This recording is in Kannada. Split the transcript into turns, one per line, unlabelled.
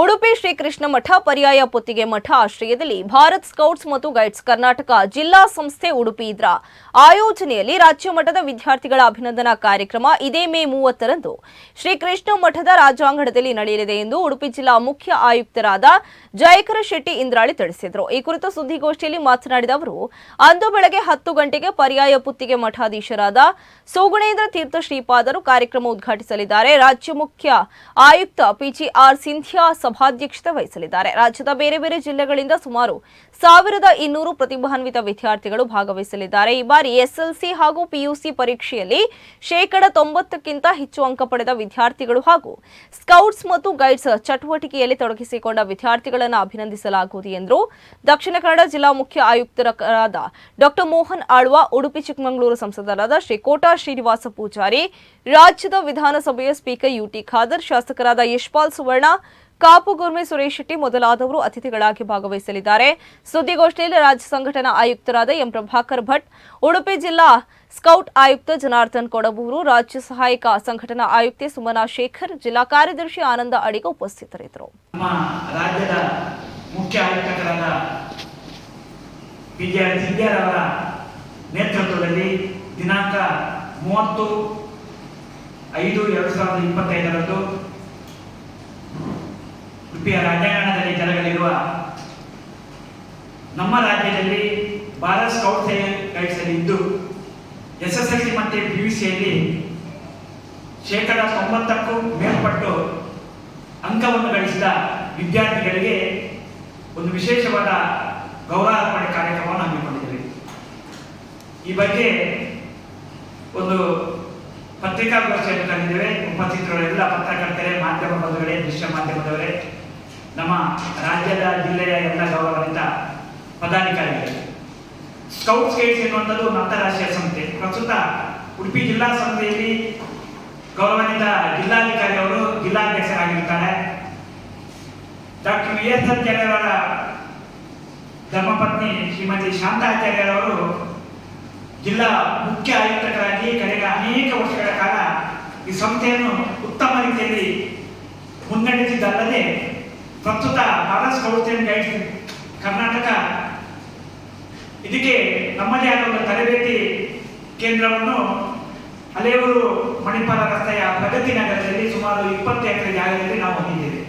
ಉಡುಪಿ ಶ್ರೀಕೃಷ್ಣ ಮಠ ಪರ್ಯಾಯ ಪೊತ್ತಿಗೆ ಮಠ ಆಶ್ರಯದಲ್ಲಿ ಭಾರತ್ ಸ್ಕೌಟ್ಸ್ ಮತ್ತು ಗೈಡ್ಸ್ ಕರ್ನಾಟಕ ಜಿಲ್ಲಾ ಸಂಸ್ಥೆ ಉಡುಪಿ ಇದ್ರ. ಆಯೋಜನೆಯಲ್ಲಿ ರಾಜ್ಯ ಮಟ್ಟದ ವಿದ್ಯಾರ್ಥಿಗಳ ಅಭಿನಂದನಾ ಕಾರ್ಯಕ್ರಮ ಇದೇ ಮೇ ಮೂವತ್ತರಂದು. ಶ್ರೀಕೃಷ್ಣ ಮಠದ ರಾಜಾಂಗಣದಲ್ಲಿ ನಡೆಯಲಿದೆ ಎಂದು ಉಡುಪಿ ಜಿಲ್ಲಾ ಮುಖ್ಯ ಆಯುಕ್ತರಾದ ಜಯಕರ ಶೆಟ್ಟಿ ಇಂದ್ರಾಳಿ ತಿಳಿಸಿದರು. ಈ ಕುರಿತು ಸುದ್ದಿಗೋಷ್ಠಿಯಲ್ಲಿ ಮಾತನಾಡಿದ ಅವರು, ಅಂದು ಬೆಳಗ್ಗೆ ಹತ್ತು ಗಂಟೆಗೆ ಪರ್ಯಾಯ ಪುತ್ತಿಗೆ ಮಠಾಧೀಶರಾದ ಸೋಗುಣೇಂದ್ರ ತೀರ್ಥ ಶ್ರೀಪಾದರು ಕಾರ್ಯಕ್ರಮ ಉದ್ಘಾಟಿಸಲಿದ್ದಾರೆ. ರಾಜ್ಯ ಮುಖ್ಯ ಆಯುಕ್ತ ಪಿಜಿಆರ್ ಸಿಂಧಿಯಾ ಸಭಾಧ್ಯಕ್ಷತೆ ವಹಿಸಲಿದ್ದಾರೆ. ರಾಜ್ಯದ ಬೇರೆ ಬೇರೆ ಜಿಲ್ಲೆಗಳಿಂದ ಸುಮಾರು ಸಾವಿರದ ಇನ್ನೂರು ಪ್ರತಿಭಾನ್ವಿತ ವಿದ್ಯಾರ್ಥಿಗಳು ಭಾಗವಹಿಸಲಿದ್ದಾರೆ. ಈ ಬಾರಿ ಎಸ್ಎಲ್ಸಿ ಹಾಗೂ ಪಿಯುಸಿ ಪರೀಕ್ಷೆಯಲ್ಲಿ ಶೇಕಡ ತೊಂಬತ್ತಕ್ಕಿಂತ ಹೆಚ್ಚು ಅಂಕ ಪಡೆದ ವಿದ್ಯಾರ್ಥಿಗಳು ಹಾಗೂ ಸ್ಕೌಟ್ಸ್ ಮತ್ತು ಗೈಡ್ಸ್ ಚಟುವಟಿಕೆಯಲ್ಲಿ ತೊಡಗಿಸಿಕೊಂಡ ವಿದ್ಯಾರ್ಥಿಗಳನ್ನು ಅಭಿನಂದಿಸಲಾಗುವುದು ಎಂದರು ದಕ್ಷಿಣ ಕನ್ನಡ ಜಿಲ್ಲಾ ಮುಖ್ಯ ಆಯುಕ್ತರಾದ ಡಾಕ್ಟರ್ ಮೋಹನ್ ಆಳ್ವ, ಉಡುಪಿ ಚಿಕ್ಕಮಗಳೂರು ಸಂಸದರಾದ ಶ್ರೀ ಕೋಟಾ ಶ್ರೀನಿವಾಸ ಪೂಜಾರಿ, ರಾಜ್ಯದ ವಿಧಾನಸಭೆಯ ಸ್ಪೀಕರ್ ಯುಟಿ ಖಾದರ್, ಶಾಸಕರಾದ ಯಶ್ಪಾಲ್ ಸುವರ್ಣ ಕಾಪುಗುರ್ಮೆ ಸುರೇಶ್ ಶೆಟ್ಟಿ ಮೊದಲಾದವರು ಅತಿಥಿಗಳಾಗಿ ಭಾಗವಹಿಸಲಿದ್ದಾರೆ. ಸುದ್ದಿಗೋಷ್ಠಿಯಲ್ಲಿ ರಾಜ್ಯ ಸಂಘಟನಾ ಆಯುಕ್ತರಾದ ಎಂ ಪ್ರಭಾಕರ್ ಭಟ್, ಉಡುಪಿ ಜಿಲ್ಲಾ ಸ್ಕೌಟ್ ಆಯುಕ್ತ ಜನಾರ್ದನ್ ಕೊಡಬೂರು, ರಾಜ್ಯ ಸಹಾಯಕ ಸಂಘಟನಾ ಆಯುಕ್ತೆ ಸುಮನಾ ಶೇಖರ್, ಜಿಲ್ಲಾ ಕಾರ್ಯದರ್ಶಿ ಆನಂದ ಅಡಿಗ ಉಪಸ್ಥಿತರಿದ್ದರು.
ದಿನಾಂಕ ಮೂವತ್ತು ಐದು ಎರಡು ಸಾವಿರದ ಇಪ್ಪತ್ತೈದರಂದು ಉಡುಪಿಯ ರಾಜಾಯಣದಲ್ಲಿ ಜರುಗಲಿರುವ ನಮ್ಮ ರಾಜ್ಯದಲ್ಲಿ ಭಾರತ್ ಸ್ಕೌಟ್ ಗೈಡ್ಸ್ ಅಲ್ಲಿ ಇದ್ದು ಎಸ್ ಎಸ್ ಎಲ್ ಸಿ ಮತ್ತು ಪಿ ಯು ಸಿಯಲ್ಲಿ ಶೇಕಡ ತೊಂಬತ್ತಕ್ಕೂ ಮೇಲ್ಪಟ್ಟು ಅಂಕವನ್ನು ಗಳಿಸಿದ ವಿದ್ಯಾರ್ಥಿಗಳಿಗೆ ಒಂದು ವಿಶೇಷವಾದ ಗೌರವಾರ್ಪಣೆ ಕಾರ್ಯಕ್ರಮವನ್ನು ಹಮ್ಮಿಕೊಂಡಿದ್ದೇವೆ. ಈ ಬಗ್ಗೆ ಒಂದು ಪತ್ರಿಕಾಗೋಷ್ಠಿಯನ್ನು ಕರೆದಿದ್ದೇವೆ. ಉಪಸ್ಥಿತರು ಎಲ್ಲ ಪತ್ರಕರ್ತರೇ, ಮಾಧ್ಯಮ ಬಂಧುಗಳೇ, ದೃಶ್ಯ ಮಾಧ್ಯಮದವರೇ ನಮ್ಮ ರಾಜ್ಯದ ಜಿಲ್ಲೆಯ ಎಲ್ಲ ಗೌರವಾನ್ವಿತ ಪದಾಧಿಕಾರಿಗಳು. ಸ್ಕೌಟ್ಸ್ ಗೈಡ್ಸ್ ಎನ್ನುವಂಥದ್ದು ಒಂದು ಅಂತಾರಾಷ್ಟ್ರೀಯ ಸಂಸ್ಥೆ. ಪ್ರಸ್ತುತ ಉಡುಪಿ ಜಿಲ್ಲಾ ಸಂಸ್ಥೆಯಲ್ಲಿ ಗೌರವಾನ್ವಿತ ಜಿಲ್ಲಾಧಿಕಾರಿ ಅವರು ಜಿಲ್ಲಾಧ್ಯಕ್ಷರಾಗಿರ್ತಾರೆ. ಡಾಕ್ಟರ್ ವಿ ಎಸ್ ಆಚಾರ್ಯರವರ ಧರ್ಮಪತ್ನಿ ಶ್ರೀಮತಿ ಶಾಂತಾಚಾರ್ಯರವರು ಜಿಲ್ಲಾ ಮುಖ್ಯ ಆಯುಕ್ತರಾಗಿ ಕಳೆದ ಅನೇಕ ವರ್ಷಗಳ ಕಾಲ ಈ ಸಂಸ್ಥೆಯನ್ನು ಉತ್ತಮ ರೀತಿಯಲ್ಲಿ ಮುನ್ನಡೆಸಿದ್ದಲ್ಲದೆ ಪ್ರಸ್ತುತ Bharat scouts and guides Karnataka. ಇದಕ್ಕೆ ನಮ್ಮದೇ ಆದ ಒಂದು ತರಬೇತಿ ಕೇಂದ್ರವನ್ನು ಹಲೇವರು ಮಣಿಪಾಲ ರಸ್ತೆಯ ಪ್ರಗತಿ ನಗರದಲ್ಲಿ ಸುಮಾರು ಇಪ್ಪತ್ತು ಎಕರೆ ಜಾಗದಲ್ಲಿ ನಾವು ಹೊಂದಿದ್ದೇವೆ.